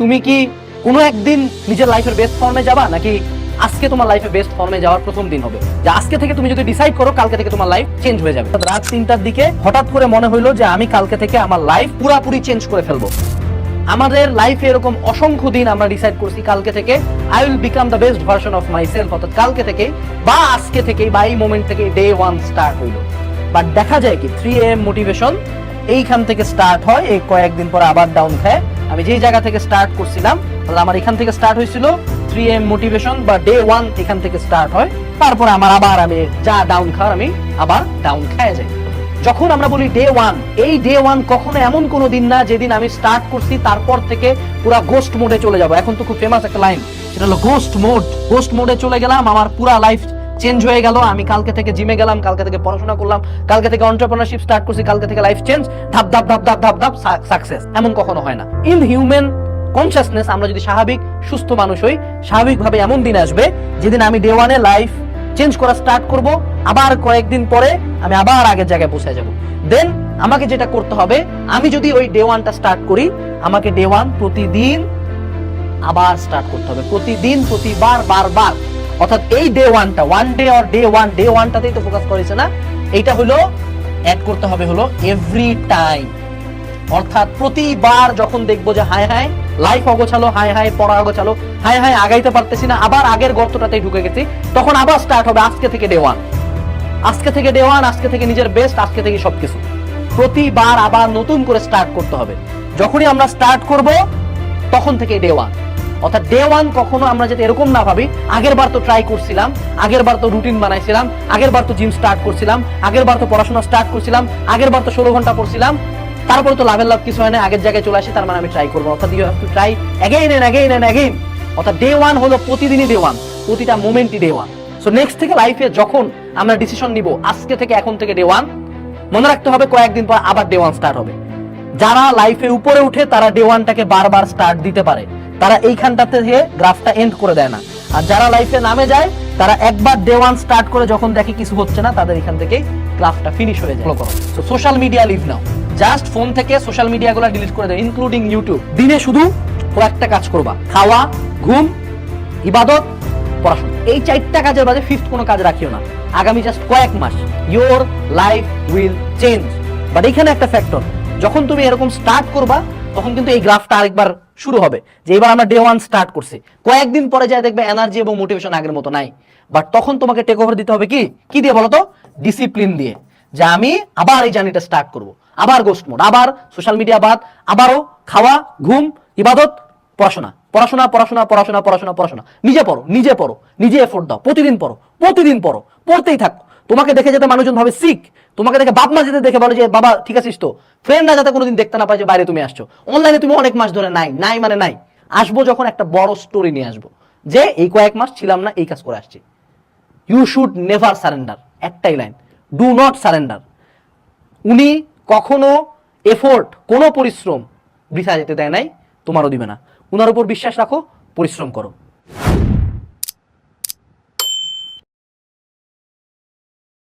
তুমি কি কোনো একদিন নিজের লাইফের বেস্ট ফর্মে যাবা? নাকি আজকে তোমার লাইফে বেস্ট ফর্মে যাওয়ার প্রথম দিন হবে? যে আজকে থেকে তুমি যদি ডিসাইড করো, কালকে থেকে তোমার লাইফ চেঞ্জ হয়ে যাবে। রাত তিনটার দিকে হঠাৎ করে মনে হইল যে আমি কালকে থেকে আমার লাইফ পুরাপুরি চেঞ্জ করে ফেলব। আমাদের লাইফে এরকম অসংখ্য দিন আমরা ডিসাইড করছি কালকে থেকে। I will become the best version of myself অর্থাৎ কালকে থেকে বা আজকে থেকে বা এই মোমেন্ট থেকে ডে ওয়ান স্টার্ট হইল। বাট দেখা যায় কি থ্রি এম মোটিভেশন এইখান থেকে স্টার্ট হয়, এই কয়েকদিন পরে আবার ডাউন খায় আমি যেই জায়গা থেকে স্টার্ট করছিলাম, তাহলে আমার এখান থেকে স্টার্ট হয়েছিল থ্রি এম মোটিভেশন বা ডে ওয়ান এখান থেকে স্টার্ট হয়। তারপরে আমার আবার আমি যা ডাউন খাওয়ার আমি আবার ডাউন খায় যাই। যখন আমরা বলি ডে ওয়ান এই ডে ওয়ান কখনো এমন কোনো দিন না যেদিন আমি স্টার্ট করছি, তারপর থেকে পুরা গোস্ট মোডে চলে যাব। এখন তো খুব ফেমাস একটা লাইন সেটা হলো গোস্ট মোড গোস্ট মোডে চলে গেলাম, আমার পুরা লাইফ চেঞ্জ হয়ে গেল, আমি কালকে থেকে জিমে গেলাম, কালকে থেকে পড়াশোনা করলাম, কালকে থেকে অন্টারপ্রেনারশিপ স্টার্ট করছি, কালকে থেকে লাইফ চেঞ্জ ধাপ ধাপ ধাপ ধাপ ধাপ ধাপ সাকসেস এমন কখনো হয় না। ইন হিউম্যান কনসিয়াসনেস আমরা যদি স্বাভাবিক, সুস্থ মানুষ হই, স্বাভাবিকভাবে এমন দিন আসবে, যেদিন আমি ডে ওয়ানে লাইফ চেঞ্জ করা স্টার্ট করব, আবার কয়েকদিন পরে আমি আবার আগের জায়গায় পৌঁছে যাব। দেন আমাকে যেটা করতে হবে, আমি যদি ওই ডে ওয়ানটা স্টার্ট করি, আমাকে ডে ওয়ান প্রতিদিন আবার স্টার্ট করতে হবে। প্রতিদিন, প্রতিবার, বারবার। অর্থাৎ এই ডে ওয়ানটা one day or day one day ওয়ানটাতেই তো ফোকাস করেছে না? এইটা হলো অ্যাড করতে হবে হলো এভরি টাইম অর্থাৎ প্রতিবার যখন দেখব যে হায় হায় লাইফ অগোছালো, হায় হায়, পড়া অগোছালো, হায় হায়, আগাইতে পারতেছি না, আবার আগের গর্তটাতেই ঢুকে গেছি, তখন আবার স্টার্ট হবে আজকে থেকে ডে ওয়ান আজকে থেকে ডে ওয়ান আজকে থেকে নিজের বেস্ট আজকে থেকে সবকিছু। প্রতিবার আবার নতুন করে স্টার্ট করতে হবে। যখনই আমরা স্টার্ট করব, তখন থেকে ডে ওয়ান অর্থাৎ ডে ওয়ান কখনো আমরা যাতে এরকম না ভাবি। আগের বার তো ট্রাই করছিলাম, আগের বার তো রুটিন বানাইছিলাম, আগের বার তো জিম স্টার্ট করছিলাম, আগের বার তো পড়াশোনা স্টার্ট করছিলাম, আগের বার তো ষোলো ঘণ্টা পড়ছিলাম। তারপরে তো লাভের লাভ কিছু হয় না, আগের জায়গায় চলে আসি, তার মানে আমি ট্রাই করব অর্থাৎ you have to try again and again and again অর্থাৎ ডে ওয়ান হলো প্রতিদিনই ডে ওয়ান প্রতিটা মোমেন্টই ডে ওয়ান সো নেক্সট থেকে লাইফে যখন আমরা ডিসিশন নিব, আজকে থেকে এখন থেকে ডে ওয়ান মনে রাখতে হবে কয়েকদিন পর আবার ডে ওয়ান স্টার্ট হবে। যারা লাইফে উপরে উঠে তারা ডে ওয়ানটাকে বারবার স্টার্ট দিতে পারে। তারা এইখানটাতে থেকে গ্রাফটা এন্ড করে দেয় না। আর যারা লাইফে নামে যায় তারা একবার ডে ওয়ান স্টার্ট করে যখন দেখে কিছু হচ্ছে না তাদের এখান থেকেই গ্রাফটা ফিনিশ হয়ে যায়। তো social media leave now just phone থেকে সোশ্যাল মিডিয়াগুলো ডিলিট করে দেয় ইনক্লুডিং ইউটিউব দিনে শুধু কয়েকটা কাজ করবা খাওয়া ঘুম ইবাদত পড়াশোনা। এই চারটা কাজের বাদে ফিফথ কোনো কাজ রাখিও না। আগামী জাস্ট কয়েক মাস your life will change but এখানে একটা ফ্যাক্টর যখন তুমি এরকম স্টার্ট করবা তখন কিন্তু এই গ্রাফটা আরেকবার শুরু হবে, যে এবার আমরা ডে ওয়ান স্টার্ট করছি। কয়েকদিন পরে যায় দেখবে এনার্জি এবং মোটিভেশন আগের মতো নাই। বাট তখন তোমাকে টেক ওভার দিতে হবে কি? কি দিয়ে বলো তো ডিসিপ্লিন দিয়ে। যে আমি আবার এই জার্নিটা স্টার্ট করব। আবার গোস্ট মোড আবার সোশ্যাল মিডিয়া বাদ, আবারও খাওয়া, ঘুম, ইবাদত, পড়াশোনা। পড়াশোনা পড়াশোনা পড়াশোনা পড়াশোনা পড়াশোনা। নিজে পড়ো নিজে পড়ো, নিজে এফোর্ট দাও। প্রতিদিন পড়ো প্রতিদিন পড়ো, পড়তেই থাকো। তোমাকে দেখে যেতে মানুষজন ভাবে শিখ তোমাকে দেখে বাপ মা যেতে দেখে বলে যে, বাবা, ঠিক আছিস তো? ফ্রেন্ডরা যাতে কোনোদিন দেখতে না পায় যে, বাইরে তুমি আসছো। অনলাইনে তুমি অনেক মাস ধরে নাই নাই মানে নাই। আসব যখন একটা বড় স্টোরি নিয়ে আসব। যে এই কয়েক মাস ছিলাম না, এই কাজ করে আসছি। ইউ শুড নেভার সারেন্ডার একটাই লাইন ডু নট সারেন্ডার উনি কখনো এফোর্ট কোনো পরিশ্রম বৃথা যেতে দেয় নাই, তোমারও দিবে না। উনার উপর বিশ্বাস রাখো, পরিশ্রম করো।